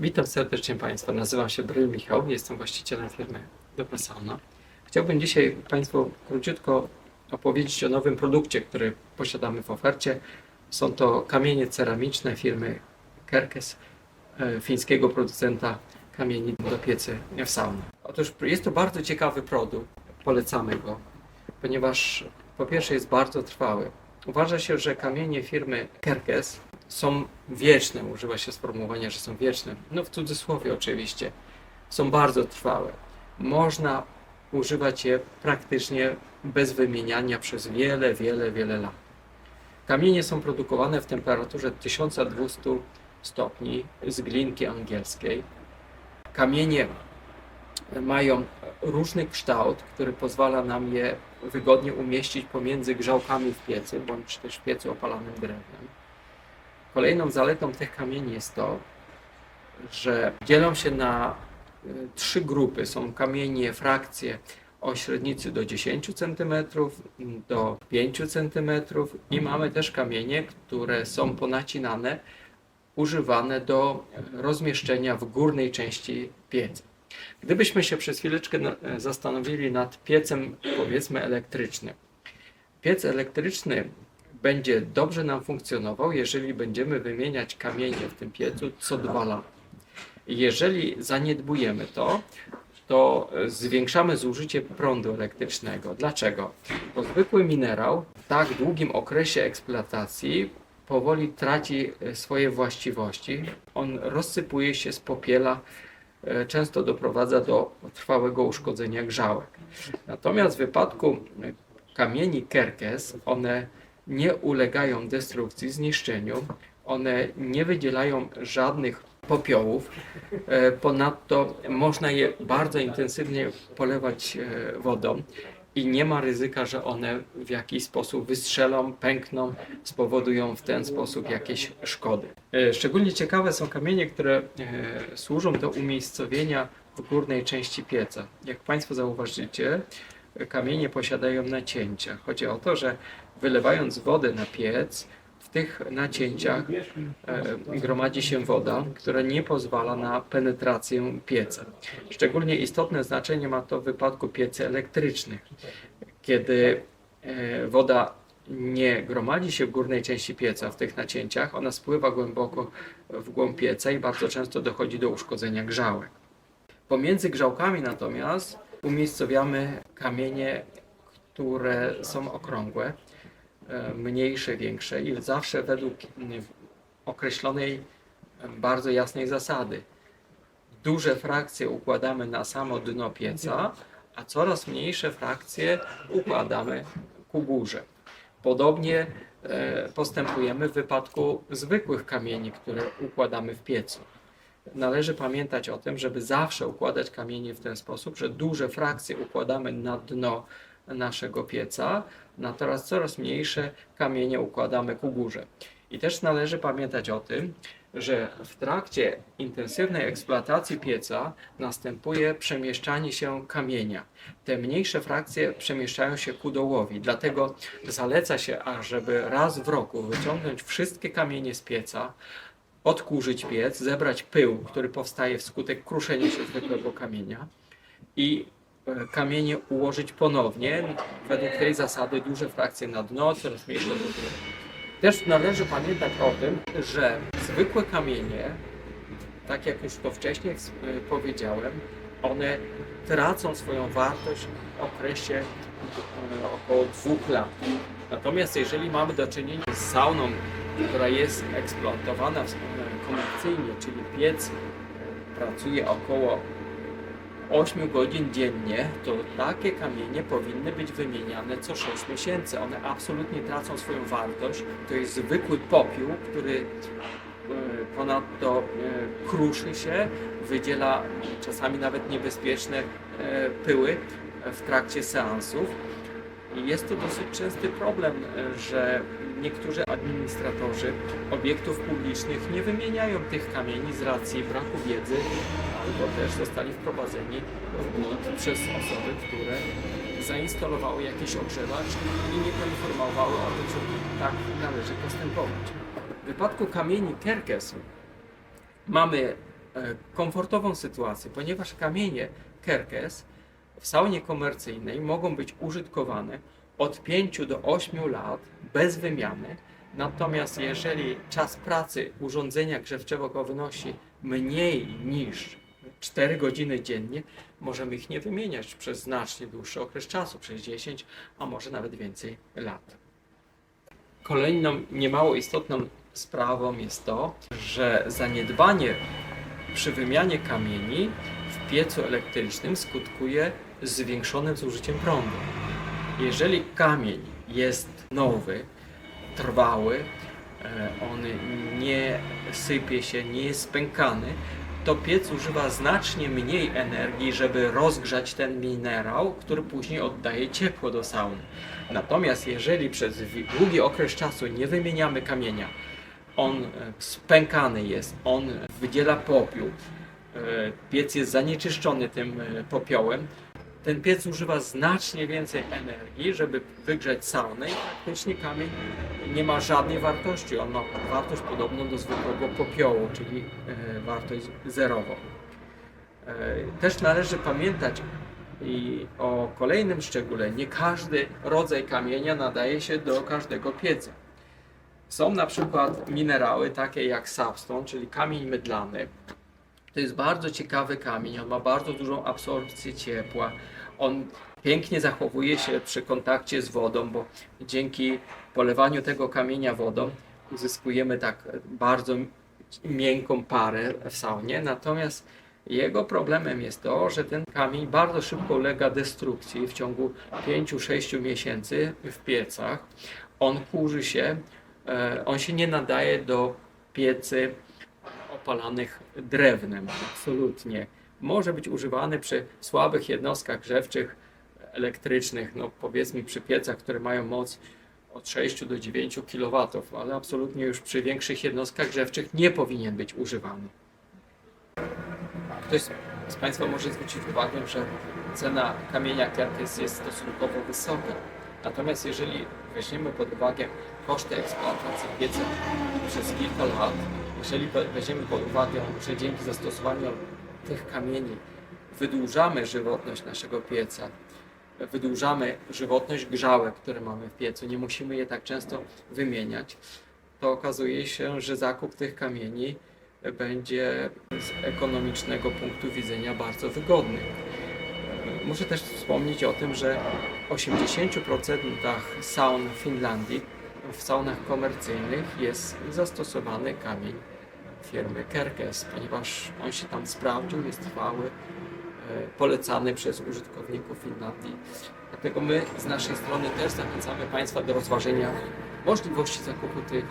Witam serdecznie Państwa. Nazywam się Bryl Michał, jestem właścicielem firmy Dobra Sauna. Chciałbym dzisiaj Państwu króciutko opowiedzieć o nowym produkcie, który posiadamy w ofercie. Są to kamienie ceramiczne firmy Kerkes, e, fińskiego producenta kamieni do piecy w saunie. Otóż jest to bardzo ciekawy produkt, polecamy go, ponieważ po pierwsze jest bardzo trwały. Uważa się, że kamienie firmy Kerkes są wieczne, używa się sformułowania, że są wieczne, no w cudzysłowie oczywiście, są bardzo trwałe. Można używać je praktycznie bez wymieniania przez wiele, wiele, wiele lat. Kamienie są produkowane w temperaturze 1200 stopni z glinki angielskiej. Kamienie mają różny kształt, który pozwala nam je wygodnie umieścić pomiędzy grzałkami w piecy, bądź też w piecu opalanym drewnem. Kolejną zaletą tych kamieni jest to, że dzielą się na y, trzy grupy. Są kamienie, frakcje o średnicy do 10 cm, do 5 cm i mamy też kamienie, które są ponacinane, używane do rozmieszczenia w górnej części pieca. Gdybyśmy się przez chwileczkę na- zastanowili nad piecem, powiedzmy, elektrycznym. Piec elektryczny będzie dobrze nam funkcjonował, jeżeli będziemy wymieniać kamienie w tym piecu co dwa lata. Jeżeli zaniedbujemy to, to e, zwiększamy zużycie prądu elektrycznego. Dlaczego? Bo zwykły minerał w tak długim okresie eksploatacji powoli traci e, swoje właściwości. On rozsypuje się z popiela, e, często doprowadza do trwałego uszkodzenia grzałek. Natomiast w wypadku kamieni Kerkes, one nie ulegają destrukcji, zniszczeniu, one nie wydzielają żadnych popiołów. E, Ponadto można je bardzo intensywnie polewać e, wodą i nie ma ryzyka, że one w jakiś sposób wystrzelą, pękną, spowodują w ten sposób jakieś szkody. E, Szczególnie ciekawe są kamienie, które służą do umiejscowienia w górnej części pieca. Jak Państwo zauważycie, kamienie posiadają nacięcia. Chodzi o to, że wylewając wodę na piec, w tych nacięciach e, gromadzi się woda, która nie pozwala na penetrację pieca. Szczególnie istotne znaczenie ma to w wypadku piecy elektrycznych, kiedy e, woda nie gromadzi się w górnej części pieca, w tych nacięciach, ona spływa głęboko w głąb pieca i bardzo często dochodzi do uszkodzenia grzałek. Pomiędzy grzałkami natomiast umiejscowiamy kamienie, które są okrągłe, e, mniejsze, większe i zawsze według określonej bardzo jasnej zasady. Duże frakcje układamy na samo dno pieca, a coraz mniejsze frakcje układamy ku górze. Podobnie e, postępujemy w wypadku zwykłych kamieni, które układamy w piecu. Należy pamiętać o tym, żeby zawsze układać kamienie w ten sposób, że duże frakcje układamy na dno naszego pieca, natomiast coraz mniejsze kamienie układamy ku górze. I też należy pamiętać o tym, że w trakcie intensywnej eksploatacji pieca następuje przemieszczanie się kamienia. Te mniejsze frakcje przemieszczają się ku dołowi, dlatego zaleca się, ażeby raz w roku wyciągnąć wszystkie kamienie z pieca, odkurzyć piec, zebrać pył, który powstaje wskutek kruszenia się zwykłego kamienia i e, kamienie ułożyć ponownie, według tej zasady duże frakcje na dno, coraz mniejsze do góry. Też należy pamiętać o tym, że zwykłe kamienie, tak jak już to wcześniej e, powiedziałem, one tracą swoją wartość w okresie około dwóch lat. Natomiast jeżeli mamy do czynienia z sauną, która jest eksploatowana komercyjnie, czyli piec pracuje około 8 godzin dziennie, to takie kamienie powinny być wymieniane co 6 miesięcy. One absolutnie tracą swoją wartość. To jest zwykły popiół, który e, ponadto e, kruszy się, wydziela czasami nawet niebezpieczne e, pyły w trakcie seansów. I jest to dosyć częsty problem, e, że niektórzy administratorzy obiektów publicznych nie wymieniają tych kamieni z racji braku wiedzy, albo też zostali wprowadzeni w błąd przez osoby, które zainstalowały jakiś ogrzewacz i nie poinformowały o tym, że tak należy postępować. W wypadku kamieni Kerkes mamy e, komfortową sytuację, ponieważ kamienie Kerkes w saunie komercyjnej mogą być użytkowane od 5 do 8 lat bez wymiany. Natomiast jeżeli czas pracy urządzenia grzewczego wynosi mniej niż 4 godziny dziennie, możemy ich nie wymieniać przez znacznie dłuższy okres czasu, przez 10, a może nawet więcej lat. Kolejną niemało istotną sprawą jest to, że zaniedbanie przy wymianie kamieni w piecu elektrycznym skutkuje zwiększonym zużyciem prądu. Jeżeli kamień jest nowy, trwały, e, on nie sypie się, nie jest spękany, to piec używa znacznie mniej energii, żeby rozgrzać ten minerał, który później oddaje ciepło do sauny. Natomiast jeżeli przez długi okres czasu nie wymieniamy kamienia, on e, spękany jest, on wydziela popiół, e, piec jest zanieczyszczony tym popiołem, ten piec używa znacznie więcej energii, żeby wygrzać saunę i praktycznie kamień nie ma żadnej wartości. On ma wartość podobną do zwykłego popiołu, czyli e, wartość zerową. E, Też należy pamiętać i o kolejnym szczególe. Nie każdy rodzaj kamienia nadaje się do każdego pieca. Są na przykład minerały takie jak sapstone, czyli kamień mydlany. To jest bardzo ciekawy kamień, on ma bardzo dużą absorpcję ciepła. On pięknie zachowuje się przy kontakcie z wodą, bo dzięki polewaniu tego kamienia wodą uzyskujemy tak bardzo miękką parę w saunie. Natomiast jego problemem jest to, że ten kamień bardzo szybko ulega destrukcji w ciągu 5-6 miesięcy w piecach. On kurzy się, e, on się nie nadaje do piecy opalanych drewnem, absolutnie. Może być używany przy słabych jednostkach grzewczych elektrycznych, no powiedzmy przy piecach, które mają moc od 6 do 9 kW, ale absolutnie już przy większych jednostkach grzewczych nie powinien być używany. Ktoś z Państwa może zwrócić uwagę, że cena kamienia Kerkes jest stosunkowo wysoka. Natomiast jeżeli weźmiemy pod uwagę koszty eksploatacji pieca przez kilka lat, jeżeli we- weźmiemy pod uwagę, że dzięki zastosowaniu tych kamieni wydłużamy żywotność naszego pieca, wydłużamy żywotność grzałek, które mamy w piecu, nie musimy je tak często wymieniać, to okazuje się, że zakup tych kamieni będzie z ekonomicznego punktu widzenia bardzo wygodny. Muszę też wspomnieć o tym, że w 80% saun w Finlandii, w saunach komercyjnych jest zastosowany kamień firmy Kerkes, ponieważ on się tam sprawdził, jest trwały, e, polecany przez użytkowników Finlandii. Dlatego my z naszej strony też zachęcamy Państwa do rozważenia możliwości zakupu tych